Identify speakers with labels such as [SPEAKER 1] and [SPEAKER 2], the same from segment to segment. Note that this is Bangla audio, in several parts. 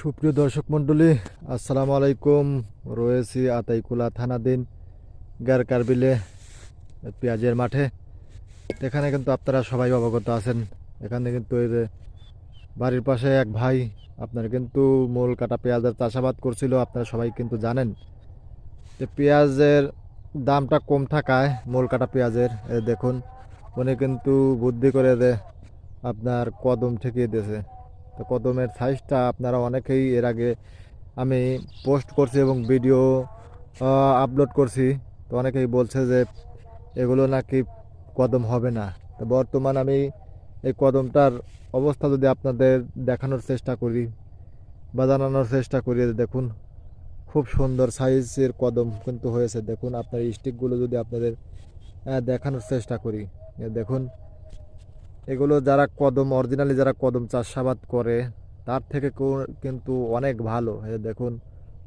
[SPEAKER 1] সুপ্রিয় দর্শক মণ্ডলী, আসসালামু আলাইকুম। রয়েছি আতাইকুলা থানাদিন গারকারবিলে পেঁয়াজের মাঠে। এখানে কিন্তু আপনারা সবাই অবগত আছেন। এখানে কিন্তু এই যে বাড়ির পাশে এক ভাই, আপনার কিন্তু মূল কাটা পেঁয়াজের চাষাবাদ করছিল, আপনারা সবাই কিন্তু জানেন। যে পেঁয়াজের দামটা কম থাকায় মূল কাটা পেঁয়াজের দেখুন, উনি কিন্তু বুদ্ধি করে যে আপনার কদম ঠেকিয়ে দিয়েছে। তো কদমের সাইজটা আপনারা অনেকেই এর আগে আমি পোস্ট করছি এবং ভিডিও আপলোড করছি। তো অনেকেই বলছে যে এগুলো নাকি কদম হবে না। তো বর্তমান আমি এই কদমটার অবস্থা যদি আপনাদের দেখানোর চেষ্টা করি, বা জানানোর চেষ্টা করি দেখুন, খুব সুন্দর সাইজের কদম কিন্তু হয়েছে। দেখুন, আপনার স্টিকগুলো যদি আপনাদের দেখানোর চেষ্টা করি দেখুন এগুলো যারা কদম অরিজিনালি যারা কদম চাষাবাদ করে, তার থেকে কিন্তু অনেক ভালো। দেখুন,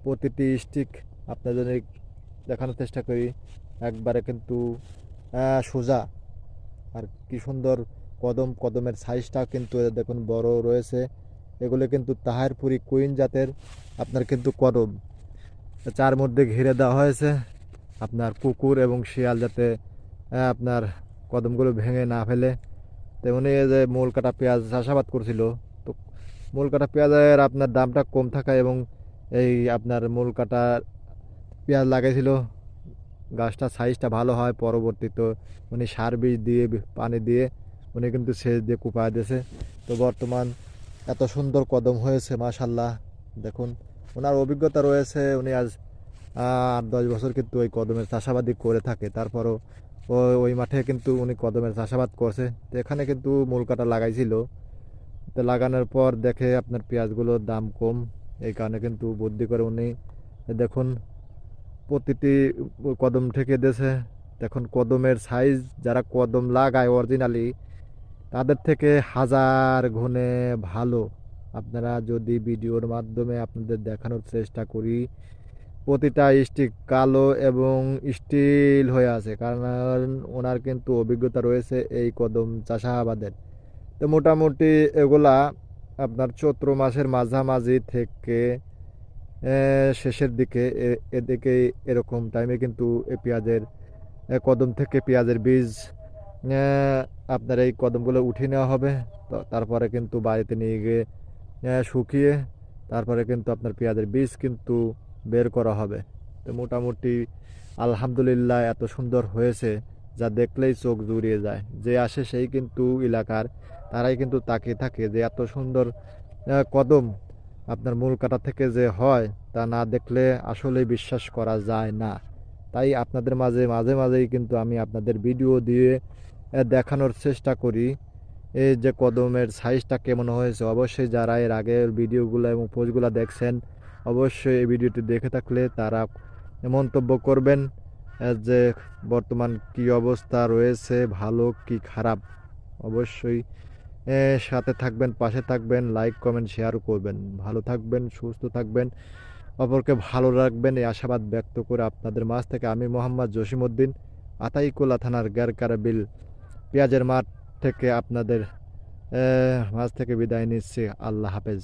[SPEAKER 1] প্রতিটি স্টিক আপনাদের দেখানোর চেষ্টা করি, একবারে কিন্তু সোজা। আর কি সুন্দর কদম, কদমের সাইজটা কিন্তু দেখুন বড় রয়েছে। এগুলো কিন্তু তাহারপুরি কুইন জাতের আপনার কিন্তু কদম। চার মধ্যে ঘিরে দেওয়া হয়েছে আপনার কুকুর এবং শিয়াল যাতে আপনার কদমগুলো ভেঙে না ফেলে। তেমনি এই যে মূল কাটা পেঁয়াজ চাষাবাদ করছিল। তো মূল কাটা পেঁয়াজের আপনার দামটা কম থাকা এবং এই আপনার মূল কাটা পেঁয়াজ লাগাইছিল। গাছটা সাইজটা ভালো হয় পরবর্তীতে উনি সার বীজ দিয়ে, পানি দিয়ে উনি কিন্তু সেচ দিয়ে কুপায় দিয়েছে। তো বর্তমান এত সুন্দর কদম হয়েছে মাশাল্লাহ দেখুন, ওনার অভিজ্ঞতা রয়েছে, উনি আজ আট দশ বছর কিন্তু ওই কদমের চাষাবাদই করে থাকে। তারপরও ওই মাঠে কিন্তু উনি কদমের চাষাবাদ করছে। তো এখানে কিন্তু মূল কাটা লাগাইছিল। তো লাগানোর পর দেখে আপনার পেঁয়াজগুলোর দাম কম। এই কারণে কিন্তু বুদ্ধি করে উনি দেখুন, প্রতিটি কদম থেকে দিয়েছে। দেখুন, কদমের সাইজ যারা কদম লাগায় অরিজিনালি তাদের থেকে হাজার গুণে ভালো। আপনারা যদি ভিডিওর মাধ্যমে আপনাদের দেখানোর চেষ্টা করি প্রতিটা স্টিক কালো এবং স্টিল হয়ে আছে, কারণ ওনার কিন্তু অভিজ্ঞতা রয়েছে এই কদম চাষাবাদের। তো মোটামুটি এগুলা আপনার চৈত্র মাসের মাঝামাঝি থেকে শেষের দিকে এদিকে এরকম টাইমে কিন্তু পেঁয়াজের কদম থেকে পেঁয়াজের বীজ আপনার এই কদমগুলো উঠিয়ে নেওয়া হবে। তারপরে কিন্তু বাড়িতে নিয়ে গিয়ে শুকিয়ে, তারপরে কিন্তু আপনার পেঁয়াজের বীজ কিন্তু বের করা হবে। তো মোটামুটি আলহামদুলিল্লাহ এত সুন্দর হয়েছে, যা দেখলেই চোখ জুড়িয়ে যায়। যে আসে সেই কিন্তু এলাকার, তারাই কিন্তু তাকিয়ে থাকে। যে এত সুন্দর কদম আপনার মূল কাটা থেকে যে হয়, তা না দেখলে আসলে বিশ্বাস করা যায় না। তাই আপনাদের মাঝে মাঝে মাঝেই কিন্তু আমি আপনাদের ভিডিও দিয়ে দেখানোর চেষ্টা করি। এই যে কদমের সাইজটা কেমন হয়েছে, অবশ্যই যারা এর আগের ভিডিওগুলো এবং পোস্টগুলো দেখছেন অবশ্যই এই ভিডিওটি দেখে থাকলে তারা মন্তব্য করবেন যে বর্তমান কি অবস্থা রয়েছে, ভালো কি খারাপ। অবশ্যই সাথে থাকবেন, পাশে থাকবেন, লাইক, কমেন্ট শেয়ারও করবেন। ভালো থাকবেন, সুস্থ থাকবেন, অপরকে ভালো রাখবেন, এই আশাবাদ ব্যক্ত করে আপনাদের মাঝ থেকে আমি মোহাম্মদ জসিমউদ্দিন আতাইকুলা থানার গ্যারকারাবিল পেঁয়াজের মাঠ থেকে আপনাদের মাঝ থেকে বিদায় নিচ্ছি। আল্লাহ হাফেজ।